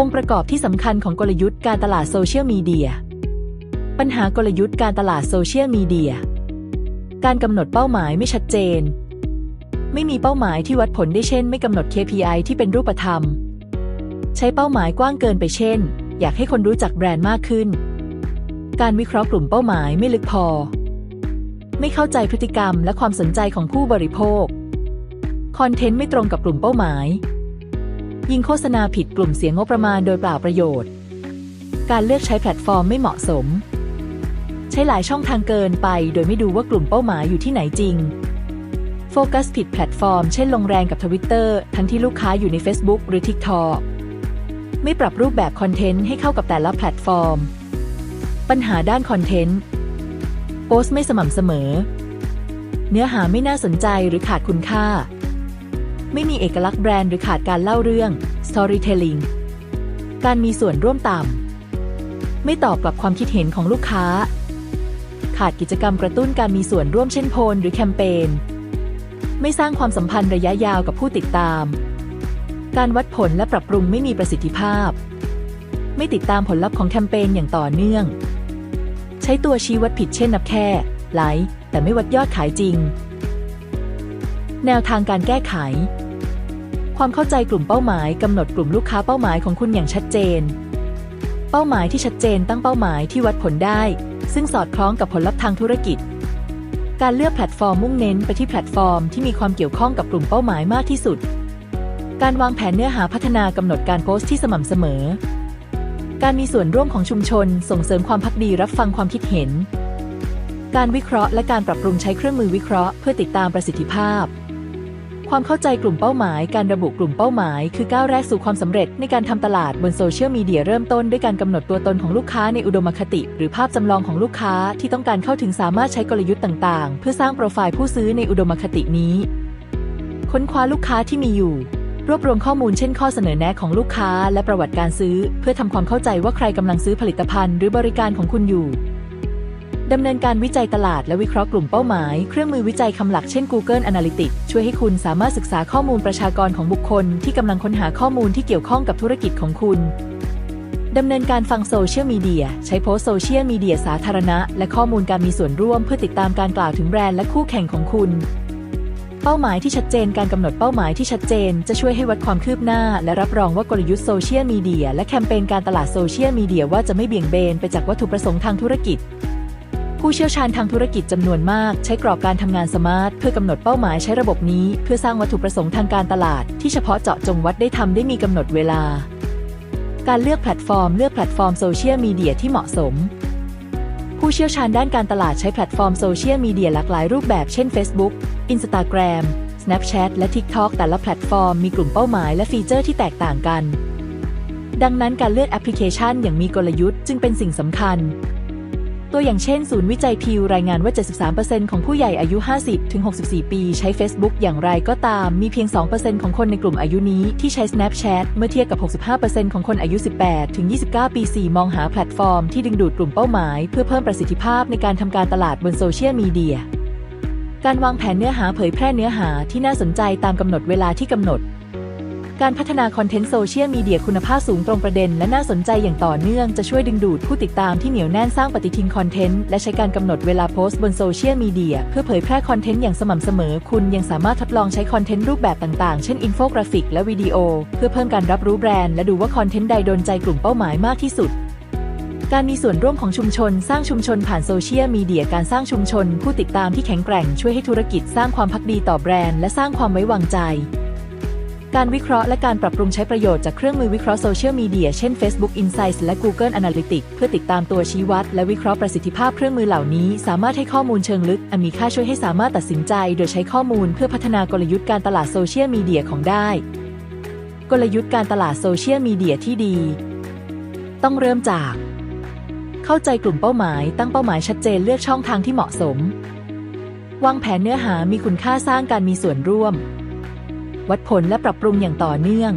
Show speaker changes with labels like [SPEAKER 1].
[SPEAKER 1] องค์ประกอบที่สำคัญของกลยุทธ์การตลาดโซเชียลมีเดีย ปัญหากลยุทธ์การตลาดโซเชียลมีเดีย การกำหนดเป้าหมายไม่ชัดเจน ไม่มีเป้าหมายที่วัดผลได้เช่น ไม่กำหนด KPI ที่เป็นรูปธรรม ใช้เป้าหมายกว้างเกินไปเช่น อยากให้คนรู้จักแบรนด์มากขึ้น การวิเคราะห์กลุ่มเป้าหมายไม่ลึกพอ ไม่เข้าใจพฤติกรรมและความสนใจของผู้บริโภค คอนเทนต์ไม่ตรงกับกลุ่มเป้าหมาย ยิงโฆษณาผิดกลุ่มเสียงงบประมาณโดยเปล่าประโยชน์ การเลือกใช้แพลตฟอร์มไม่เหมาะสม ใช้หลายช่องทางเกินไป โดยไม่ดูว่ากลุ่มเป้าหมายอยู่ที่ไหนจริง โฟกัสผิดแพลตฟอร์ม เช่นลงแรงกับทวิตเตอร์ทั้งที่ลูกค้าอยู่ใน Facebook หรือ TikTok ไม่ปรับรูปแบบคอนเทนต์ให้เข้ากับแต่ละแพลตฟอร์ม ปัญหาด้านคอนเทนต์โพสไม่สม่ำเสมอ เนื้อหาไม่น่าสนใจหรือขาดคุณค่า ไม่มีเอกลักษณ์แบรนด์หรือขาดการเล่าเรื่อง storytelling การมีส่วนร่วมต่ำ ไม่ตอบกลับความคิดเห็นของลูกค้า ขาดกิจกรรมกระตุ้นการมีส่วนร่วมเช่นโพลหรือแคมเปญ ไม่สร้างความสัมพันธ์ระยะยาวกับผู้ติดตาม การวัดผลและปรับปรุงไม่มีประสิทธิภาพ ไม่ติดตามผลลัพธ์ของแคมเปญอย่างต่อเนื่อง ใช้ตัวชี้วัดผิดเช่นนับแค่ไลค์แต่ไม่วัดยอดขายจริง แนวทางการแก้ไข ความเข้าใจกลุ่มเป้าหมายกำหนดกลุ่มลูกค้าเป้าหมายของคุณอย่างชัดเจน เป้าหมายที่ชัดเจนตั้งเป้าหมายที่วัดผลได้ ซึ่งสอดคล้องกับผลลัพธ์ทางธุรกิจ การเลือกแพลตฟอร์มมุ่งเน้นไปที่แพลตฟอร์มที่มีความเกี่ยวข้องกับกลุ่มเป้าหมายมากที่สุด การวางแผนเนื้อหาพัฒนากำหนดการโพสต์ที่สม่ำเสมอ การมีส่วนร่วมของชุมชน ส่งเสริมความพักดีรับฟังความคิดเห็นการวิเคราะห์และการปรับปรุงใช้เครื่องมือวิเคราะห์เพื่อติดตามประสิทธิภาพ ความเข้าใจกลุ่มเป้าหมาย การระบุกลุ่มเป้าหมาย คือก้าวแรกสู่ความสำเร็จในการทำตลาดบนโซเชียลมีเดียเริ่มต้นด้วยการกำหนดตัวตนของลูกค้าในอุดมคติ หรือภาพจำลองของลูกค้าที่ต้องการเข้าถึงสามารถใช้กลยุทธ์ต่างๆ เพื่อสร้างโปรไฟล์ผู้ซื้อในอุดมคตินี้ ค้นคว้าลูกค้าที่มีอยู่ รวบรวมข้อมูลเช่นข้อเสนอแนะของลูกค้า และประวัติการซื้อ เพื่อทำความเข้าใจว่าใครกำลังซื้อผลิตภัณฑ์ หรือบริการของคุณอยู่ ดำเนินการวิจัยตลาดและวิเคราะห์กลุ่มเป้าหมาย เครื่องมือวิจัยคำหลักเช่น Google Analytics ช่วยให้คุณสามารถศึกษาข้อมูลประชากรของบุคคล ที่กำลังค้นหาข้อมูลที่เกี่ยวข้องกับธุรกิจของคุณดำเนินการฟังโซเชียลมีเดียใช้โพสโซเชียลมีเดียสาธารณะ และข้อมูลการมีส่วนร่วมเพื่อติดตามการกล่าวถึงแบรนด์และคู่แข่งของคุณ เป้าหมายที่ชัดเจนการกำหนดเป้าหมายที่ชัดเจน จะช่วยให้วัดความคืบหน้า และรับรองว่ากลยุทธ์โซเชียลมีเดียและแคมเปญการตลาดโซเชียลมีเดียว่าจะไม่เบี่ยงเบนไปจากวัตถุประสงค์ทางธุรกิจ ผู้เชี่ยวชาญทางธุรกิจจำนวนมาก ใช้กรอบการทำงานสมาร์ทเพื่อกำหนดเป้าหมายใช้ระบบนี้ เพื่อสร้างวัตถุประสงค์ทางการตลาด ที่เฉพาะเจาะจงวัดได้ทำได้มีกำหนดเวลา การเลือกแพลตฟอร์ม เลือกแพลตฟอร์มโซเชียลมีเดียที่เหมาะสม ผู้เชี่ยวชาญด้านการตลาดใช้แพลตฟอร์มโซเชียลมีเดียหลากหลายรูปแบบเช่น Facebook Instagram Snapchat และ TikTok แต่ละแพลตฟอร์มมีกลุ่มเป้าหมายและฟีเจอร์ที่แตกต่างกันดังนั้นการเลือกแอปพลิเคชันอย่างมีกลยุทธ์จึงเป็นสิ่งสำคัญ ตัวอย่างเช่น ศูนย์วิจัยพิวรายงานว่า 73%ของผู้ใหญ่อายุ 50-64 ปีใช้ Facebook อย่างไรก็ตาม มีเพียง 2%ของคนในกลุ่มอายุนี้ที่ใช้ Snapchat เมื่อเทียบกับ 65%ของคนอายุ 18-29 ปี 4 มองหาแพลตฟอร์มที่ดึงดูดกลุ่มเป้าหมาย เพื่อเพิ่มประสิทธิภาพในการทำการตลาดบนโซเชียลมีเดีย การวางแผนเนื้อหาเผยแพร่เนื้อหาที่น่าสนใจตามกำหนดเวลาที่กำหนด การพัฒนาคอนเทนต์โซเชียลมีเดียคุณภาพสูงตรงประเด็น และน่าสนใจอย่างต่อเนื่องจะช่วยดึงดูดผู้ติดตามที่เหนียวแน่นสร้างปฏิทินคอนเทนต์และใช้การกำหนดเวลาโพสต์บนโซเชียลมีเดียเพื่อเผยแพร่คอนเทนต์อย่างสม่ำเสมอ คุณยังสามารถทดลองใช้คอนเทนต์รูปแบบต่างๆ เช่นอินโฟกราฟิกและวิดีโอ เพื่อเพิ่มการรับรู้แบรนด์และดูว่าคอนเทนต์ใดโดนใจกลุ่มเป้าหมายมากที่สุดการมีส่วนร่วมของชุมชน สร้างชุมชนผ่านโซเชียลมีเดียการสร้างชุมชน ผู้ติดตามที่แข็งแกร่งช่วยให้ธุรกิจสร้างความพักดีต่อแบรนด์และสร้างความไว้วางใจ การวิเคราะห์และการปรับปรุงใช้ประโยชน์จากเครื่องมือวิเคราะห์โซเชียลมีเดียเช่น Facebook Insights และ Google Analytics เพื่อติดตามตัวชี้วัด และวิเคราะห์ประสิทธิภาพเครื่องมือเหล่านี้ สามารถให้ข้อมูลเชิงลึก อันมีค่าช่วยให้สามารถตัดสินใจ โดยใช้ข้อมูลเพื่อพัฒนากลยุทธ์การตลาดโซเชียลมีเดียของได้ กลยุทธ์การตลาดโซเชียลมีเดียที่ดี ต้องเริ่มจาก เข้าใจกลุ่มเป้าหมาย ตั้งเป้าหมายชัดเจนเลือกช่องทางที่เหมาะสมวางแผนเนื้อหามีคุณค่าสร้างการมีส่วนร่วม วัดผลและปรับปรุงอย่างต่อเนื่อง